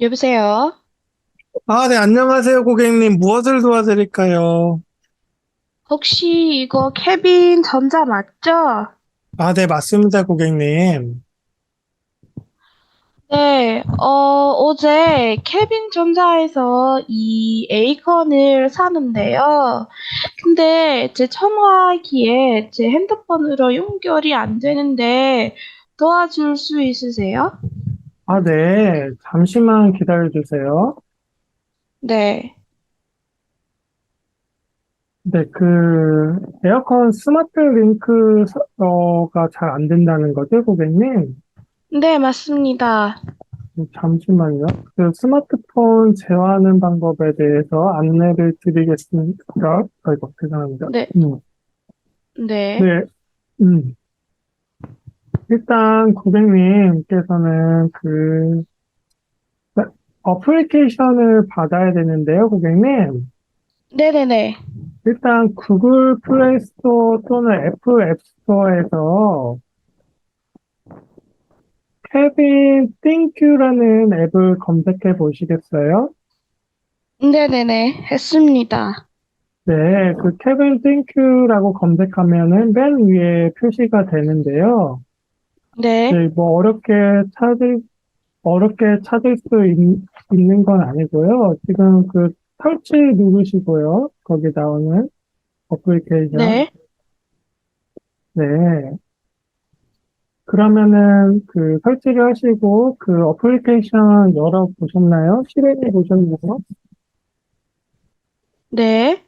여보세요? 아, 네, 안녕하세요, 고객님. 무엇을 도와드릴까요? 혹시 이거 케빈 전자 맞죠? 아, 네, 맞습니다, 고객님. 네, 어, 어제 케빈 전자에서 이 에이컨을 사는데요. 근데 제 전화기에 제 핸드폰으로 연결이 안 되는데 도와줄 수 있으세요? 아, 네, 잠시만 기다려주세요. 네. 네, 그, 에어컨 스마트 링크, 가 잘 안 된다는 거죠, 고객님? 네, 맞습니다. 네, 잠시만요. 그 스마트폰 제어하는 방법에 대해서 안내를 드리겠습니다. 아이고, 죄송합니다. 네, 음, 네, 네, 음. 일단 고객님께서는 그 어플리케이션을 받아야 되는데요, 고객님. 네네네. 일단 구글 플레이 스토어 또는 애플 앱 스토어에서 케빈 띵큐라는 앱을 검색해 보시겠어요? 네네네. 했습니다. 네, 그 케빈 띵큐라고 검색하면은 맨 위에 표시가 되는데요. 네, 네, 뭐 어렵게 찾을 어렵게 찾을 수 있, 있는 건 아니고요. 지금 그 설치 누르시고요. 거기 나오는 어플리케이션. 네, 네. 그러면은 그 설치를 하시고 그 어플리케이션 열어 보셨나요? 실행해 보셨나요? 네,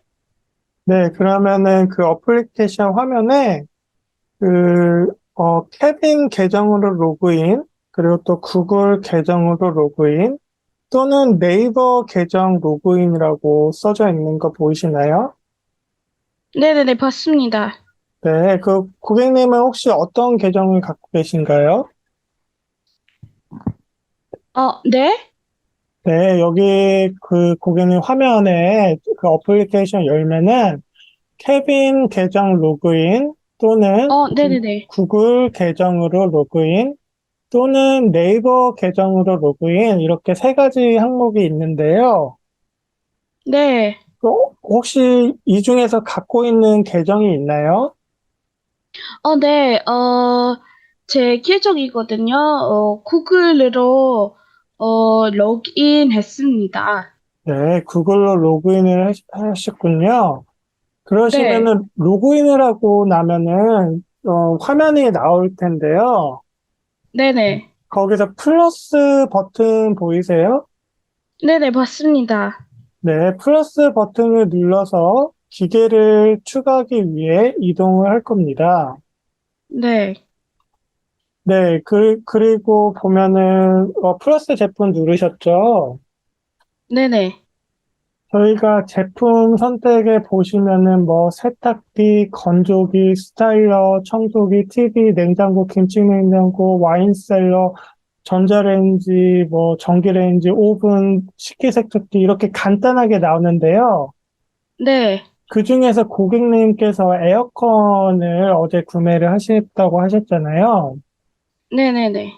네, 그러면은 그 어플리케이션 화면에 그, 어, 케빈 계정으로 로그인, 그리고 또 구글 계정으로 로그인, 또는 네이버 계정 로그인이라고 써져 있는 거 보이시나요? 네네네. 봤습니다. 네, 그 고객님은 혹시 어떤 계정을 갖고 계신가요? 어, 네? 네, 여기 그 고객님 화면에 그 어플리케이션 열면은 케빈 계정 로그인 또는 어. 구글 계정으로 로그인 또는 네이버 계정으로 로그인 이렇게 세 가지 항목이 있는데요. 네. 그 혹시 이 중에서 갖고 있는 계정이 있나요? 어, 네. 어, 제 계정이거든요. 어, 구글로 어, 로그인 했습니다. 네, 구글로 로그인을 하셨군요. 네. 그러시면은 로그인을 하고 나면은 어, 화면이 나올 텐데요. 네네. 거기서 플러스 버튼 보이세요? 네네, 봤습니다. 네, 플러스 버튼을 눌러서 기계를 추가하기 위해 이동을 할 겁니다. 네. 네, 그, 그리고 보면은, 어, 플러스 제품 누르셨죠? 네네. 저희가 제품 선택에 보시면은 뭐 세탁기, 건조기, 스타일러, 청소기, TV, 냉장고, 김치냉장고, 와인셀러, 전자레인지, 뭐 전기레인지, 오븐, 식기세척기 이렇게 간단하게 나오는데요. 네. 그 중에서 고객님께서 에어컨을 어제 구매를 하셨다고 하셨잖아요. 네네네.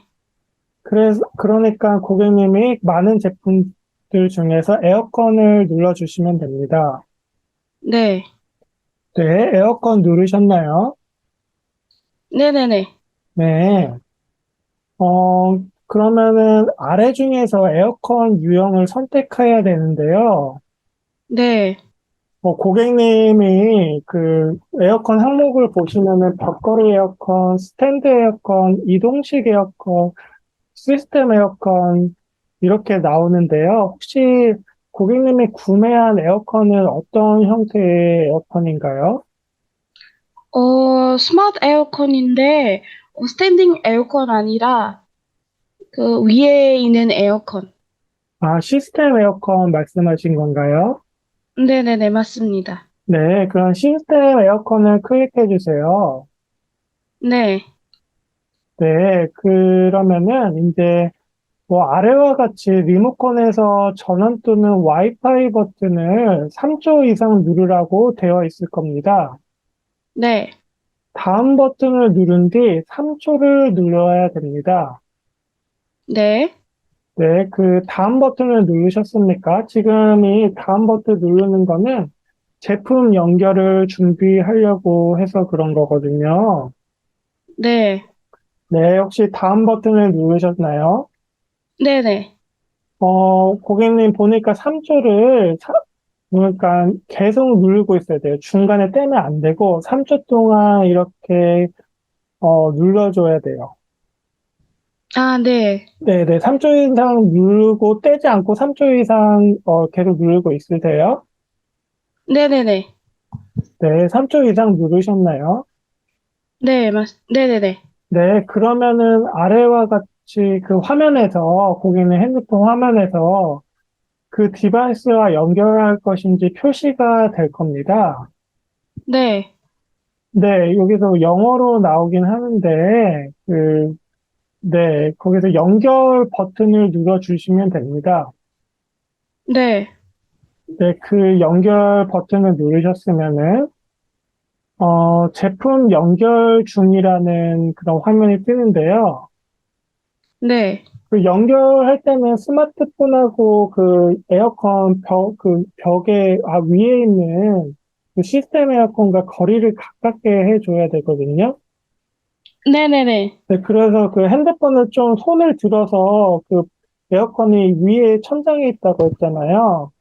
그래서, 그러니까 고객님이 많은 제품 들 중에서 에어컨을 눌러주시면 됩니다. 네. 네, 에어컨 누르셨나요? 네네네. 네. 어, 그러면은 아래 중에서 에어컨 유형을 선택해야 되는데요. 네. 어, 고객님이 그 에어컨 항목을 보시면은 벽걸이 에어컨, 스탠드 에어컨, 이동식 에어컨, 시스템 에어컨 이렇게 나오는데요. 혹시 고객님이 구매한 에어컨은 어떤 형태의 에어컨인가요? 어, 스마트 에어컨인데, 어, 스탠딩 에어컨 아니라, 그 위에 있는 에어컨. 아, 시스템 에어컨 말씀하신 건가요? 네네네, 맞습니다. 네, 그럼 시스템 에어컨을 클릭해 주세요. 네. 네, 그러면은 이제 뭐 아래와 같이 리모컨에서 전원 또는 와이파이 버튼을 3초 이상 누르라고 되어 있을 겁니다. 네. 다음 버튼을 누른 뒤 3초를 눌러야 됩니다. 네. 네, 그 다음 버튼을 누르셨습니까? 지금 이 다음 버튼 누르는 거는 제품 연결을 준비하려고 해서 그런 거거든요. 네. 네, 혹시 다음 버튼을 누르셨나요? 네네. 어, 고객님 보니까 3초를 그러니까 계속 누르고 있어야 돼요. 중간에 떼면 안 되고 3초 동안 이렇게 어, 눌러줘야 돼요. 아, 네. 네, 네, 3초 이상 누르고 떼지 않고 3초 이상 어, 계속 누르고 있으세요? 네네네. 네, 3초 이상 누르셨나요? 네, 맞, 네네네. 네, 그러면은 아래와 같 이그 화면에서, 고객님 핸드폰 화면에서 그 디바이스와 연결할 것인지 표시가 될 겁니다. 네. 네, 여기서 영어로 나오긴 하는데, 그, 네, 거기서 연결 버튼을 눌러주시면 됩니다. 네. 네, 그 연결 버튼을 누르셨으면은, 어, 제품 연결 중이라는 그런 화면이 뜨는데요. 네. 그 연결할 때는 스마트폰하고 그 에어컨 벽, 그 벽에, 아, 위에 있는 그 시스템 에어컨과 거리를 가깝게 해줘야 되거든요. 네네네. 네, 그래서 그 핸드폰을 좀 손을 들어서 그 에어컨이 위에 천장에 있다고 했잖아요.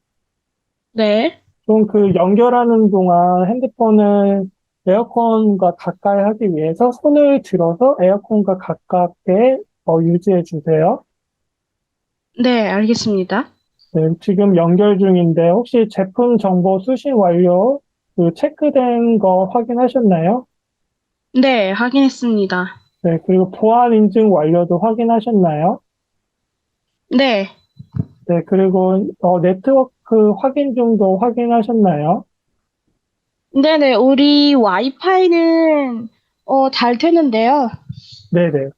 네. 좀 그 연결하는 동안 핸드폰을 에어컨과 가까이 하기 위해서 손을 들어서 에어컨과 가깝게 어, 유지해 주세요. 네, 알겠습니다. 네, 지금 연결 중인데 혹시 제품 정보 수신 완료 그 체크된 거 확인하셨나요? 네, 확인했습니다. 네, 그리고 보안 인증 완료도 확인하셨나요? 네. 네, 그리고 어, 네트워크 확인 중도 확인하셨나요? 네네, 우리 와이파이는, 어, 잘 되는데요. 네네.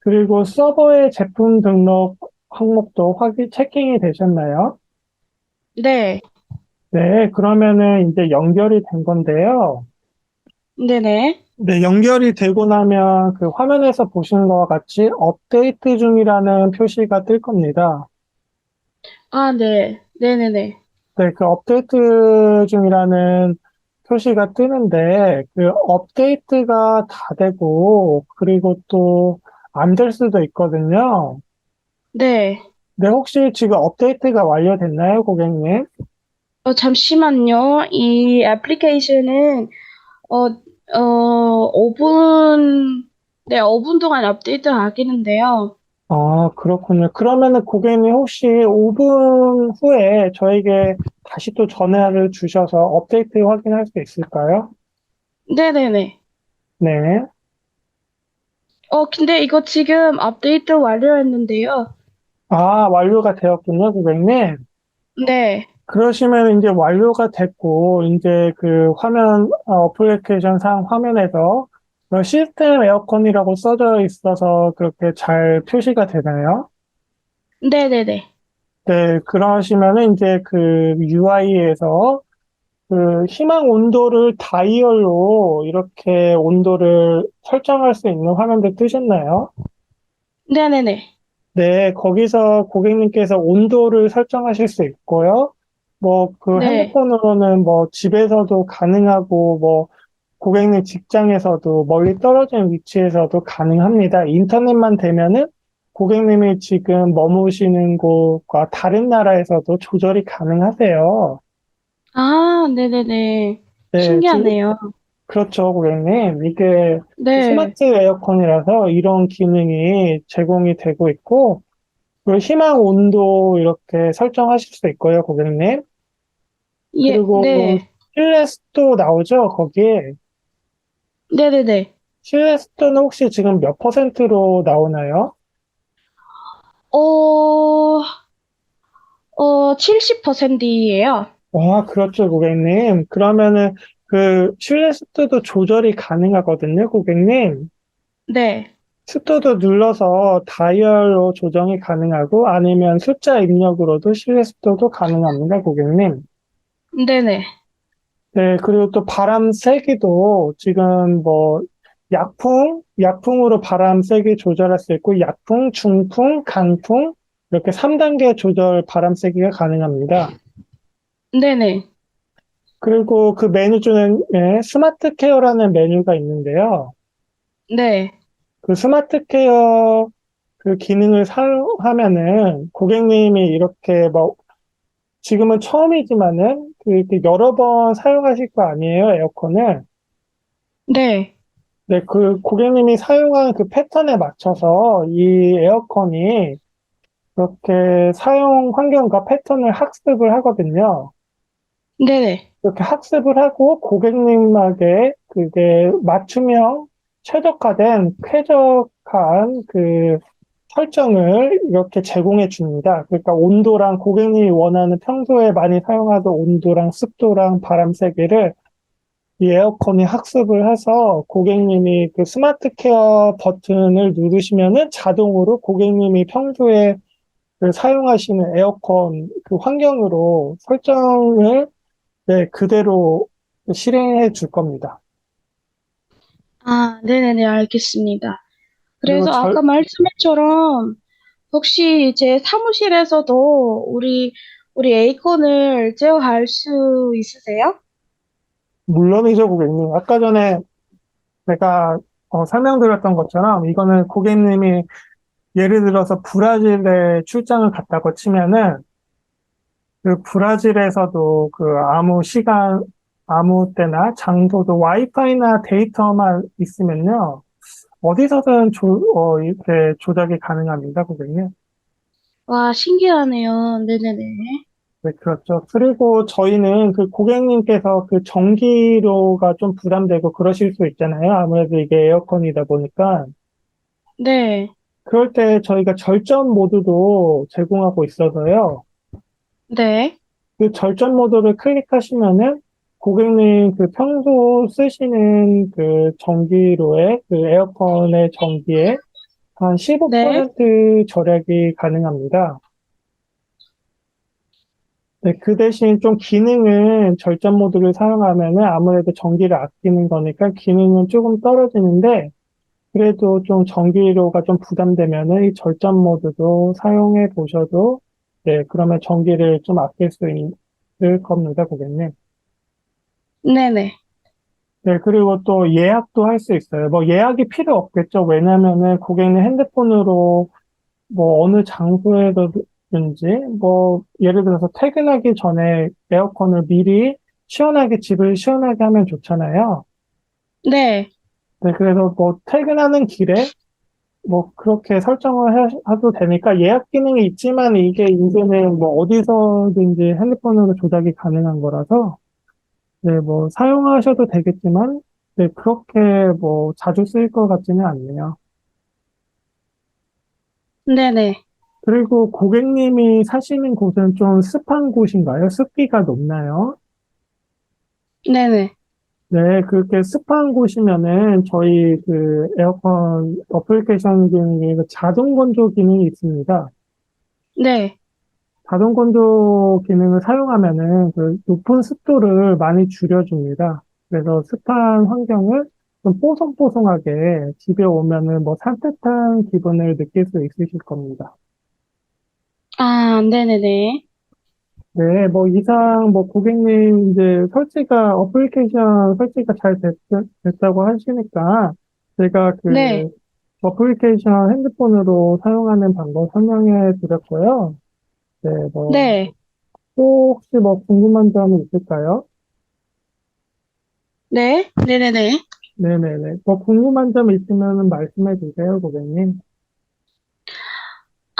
그리고 서버의 제품 등록 항목도 확인, 체킹이 되셨나요? 네. 네, 그러면은 이제 연결이 된 건데요. 네네. 네, 연결이 되고 나면 그 화면에서 보시는 것과 같이 업데이트 중이라는 표시가 뜰 겁니다. 아, 네. 네네네. 네, 그 업데이트 중이라는 표시가 뜨는데 그 업데이트가 다 되고 그리고 또 안 될 수도 있거든요. 네. 네, 혹시 지금 업데이트가 완료됐나요, 고객님? 어, 잠시만요. 이 애플리케이션은, 어, 어, 5분, 네, 5분 동안 업데이트 하겠는데요. 아, 그렇군요. 그러면은 고객님 혹시 5분 후에 저에게 다시 또 전화를 주셔서 업데이트 확인할 수 있을까요? 네네네. 네. 어, 근데 이거 지금 업데이트 완료했는데요. 아, 완료가 되었군요, 고객님. 네. 그러시면 이제 완료가 됐고, 이제 그 화면, 어, 어플리케이션 상 화면에서 그 시스템 에어컨이라고 써져 있어서 그렇게 잘 표시가 되나요? 네네네. 네, 그러시면은 이제 그 UI에서 그 희망 온도를 다이얼로 이렇게 온도를 설정할 수 있는 화면도 뜨셨나요? 네네네. 네, 거기서 고객님께서 온도를 설정하실 수 있고요. 뭐 그 네. 핸드폰으로는 뭐 집에서도 가능하고 뭐 고객님 직장에서도 멀리 떨어진 위치에서도 가능합니다. 인터넷만 되면은 고객님이 지금 머무시는 곳과 다른 나라에서도 조절이 가능하세요. 아, 네네네. 네, 신기하네요. 그렇죠, 고객님. 이게 네. 스마트 에어컨이라서 이런 기능이 제공이 되고 있고, 그리고 희망 온도 이렇게 설정하실 수 있고요, 고객님. 예, 그리고 네. 실내 습도 나오죠, 거기에. 네네네. 실내 습도는 혹시 지금 몇 퍼센트로 나오나요? 어, 어, 70%예요. 와, 그렇죠, 고객님. 그러면은 그 실내 습도도 조절이 가능하거든요, 고객님. 네. 습도도 눌러서 다이얼로 조정이 가능하고 아니면 숫자 입력으로도 실내 습도도 가능합니다, 고객님. 네네. 네, 그리고 또 바람 세기도 지금 뭐 약풍, 약풍으로 바람 세기 조절할 수 있고 약풍, 중풍, 강풍 이렇게 3단계 조절 바람 세기가 가능합니다. 네네. 그리고 그 메뉴 중에 스마트 케어라는 메뉴가 있는데요. 네. 그 스마트 케어 그 기능을 사용하면은 고객님이 이렇게 뭐 지금은 처음이지만은 그 이렇게 여러 번 사용하실 거 아니에요, 에어컨을. 네. 네, 그 고객님이 사용한 그 패턴에 맞춰서 이 에어컨이 그렇게 사용 환경과 패턴을 학습을 하거든요. 네네. 이렇게 학습을 하고 고객님에게 그게 맞춤형 최적화된 쾌적한 그 설정을 이렇게 제공해 줍니다. 그러니까 온도랑 고객님이 원하는 평소에 많이 사용하던 온도랑 습도랑 바람 세기를 이 에어컨이 학습을 해서 고객님이 그 스마트 케어 버튼을 누르시면은 자동으로 고객님이 평소에 그 사용하시는 에어컨 그 환경으로 설정을 네, 그대로 실행해 줄 겁니다. 아, 네네네, 알겠습니다. 그리고 그래서 절- 아까 말씀처럼 혹시 제 사무실에서도 우리 우리 에이콘을 제어할 수 있으세요? 물론이죠, 고객님. 아까 전에 내가 어, 설명드렸던 것처럼 이거는 고객님이 예를 들어서 브라질에 출장을 갔다고 치면은 그 브라질에서도 그 아무 시간, 아무 때나 장소도 와이파이나 데이터만 있으면요. 어디서든 조, 어, 이렇게 조작이 가능합니다, 고객님. 와, 신기하네요. 네네네. 네, 그렇죠. 그리고 저희는 그 고객님께서 그 전기료가 좀 부담되고 그러실 수 있잖아요. 아무래도 이게 에어컨이다 보니까. 네. 그럴 때 저희가 절전 모드도 제공하고 있어서요. 네. 그 절전 모드를 클릭하시면은 고객님 그 평소 쓰시는 그 전기료의 그 에어컨의 전기에 한 15% 절약이 가능합니다. 네, 그 대신 좀 기능은 절전 모드를 사용하면은 아무래도 전기를 아끼는 거니까 기능은 조금 떨어지는데 그래도 좀 전기료가 좀 부담되면은 이 절전 모드도 사용해 보셔도 네, 그러면 전기를 좀 아낄 수 있을 겁니다, 고객님. 네네. 네, 그리고 또 예약도 할 수 있어요. 뭐 예약이 필요 없겠죠. 왜냐면은 고객님 핸드폰으로 뭐 어느 장소에든지 뭐 예를 들어서 퇴근하기 전에 에어컨을 미리 시원하게 집을 시원하게 하면 좋잖아요. 네. 네, 그래서 뭐 퇴근하는 길에 뭐 그렇게 설정을 해- 해도 되니까 예약 기능이 있지만 이게 이제는 뭐 어디서든지 핸드폰으로 조작이 가능한 거라서 네, 뭐 사용하셔도 되겠지만 네, 그렇게 뭐 자주 쓰일 것 같지는 않네요. 네네. 그리고 고객님이 사시는 곳은 좀 습한 곳인가요? 습기가 높나요? 네네. 네, 그렇게 습한 곳이면은 저희 그 에어컨 어플리케이션 기능에 그 자동 건조 기능이 있습니다. 네. 자동 건조 기능을 사용하면은 그 높은 습도를 많이 줄여줍니다. 그래서 습한 환경을 좀 뽀송뽀송하게 집에 오면은 뭐 산뜻한 기분을 느낄 수 있으실 겁니다. 아, 네네네. 네, 뭐 이상 뭐 고객님 이제 설치가 어플리케이션 설치가 잘 됐, 됐다고 하시니까 제가 그 네. 어플리케이션 핸드폰으로 사용하는 방법 설명해 드렸고요. 네, 뭐 네. 또 혹시 뭐 궁금한 점이 있을까요? 네. 네네네. 네네네. 뭐 궁금한 점 있으면 말씀해 주세요, 고객님.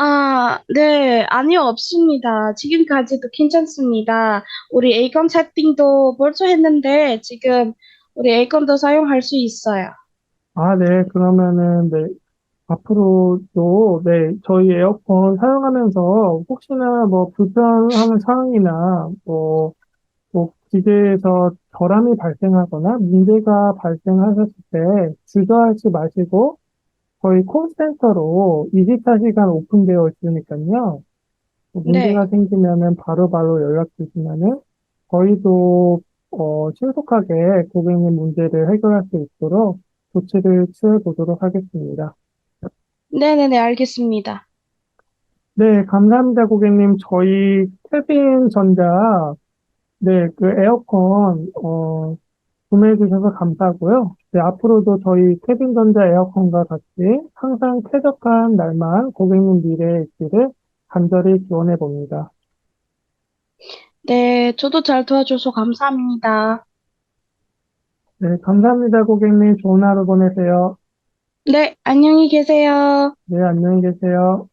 아, 네. 아니요, 없습니다. 지금까지도 괜찮습니다. 우리 에이컨 세팅도 벌써 했는데, 지금 우리 에이컨도 사용할 수 있어요. 아, 네. 그러면은 네. 앞으로도 네, 저희 에어컨 사용하면서 혹시나 뭐 불편한 사항이나 뭐, 뭐 기계에서 결함이 발생하거나 문제가 발생하셨을 때 주저하지 마시고 저희 콜센터로 24시간 오픈되어 있으니까요. 뭐 문제가 생기면은 바로바로 연락 주시면은 저희도 어, 신속하게 고객님 문제를 해결할 수 있도록 조치를 취해 보도록 하겠습니다. 네네네, 알겠습니다. 네, 감사합니다, 고객님. 저희 케빈 전자, 네, 그 에어컨, 어, 구매해 주셔서 감사하고요. 네, 앞으로도 저희 케빈 전자 에어컨과 같이 항상 쾌적한 날만 고객님 미래에 있기를 간절히 기원해 봅니다. 네, 저도 잘 도와줘서 감사합니다. 네, 감사합니다, 고객님. 좋은 하루 보내세요. 네, 안녕히 계세요. 네, 안녕히 계세요.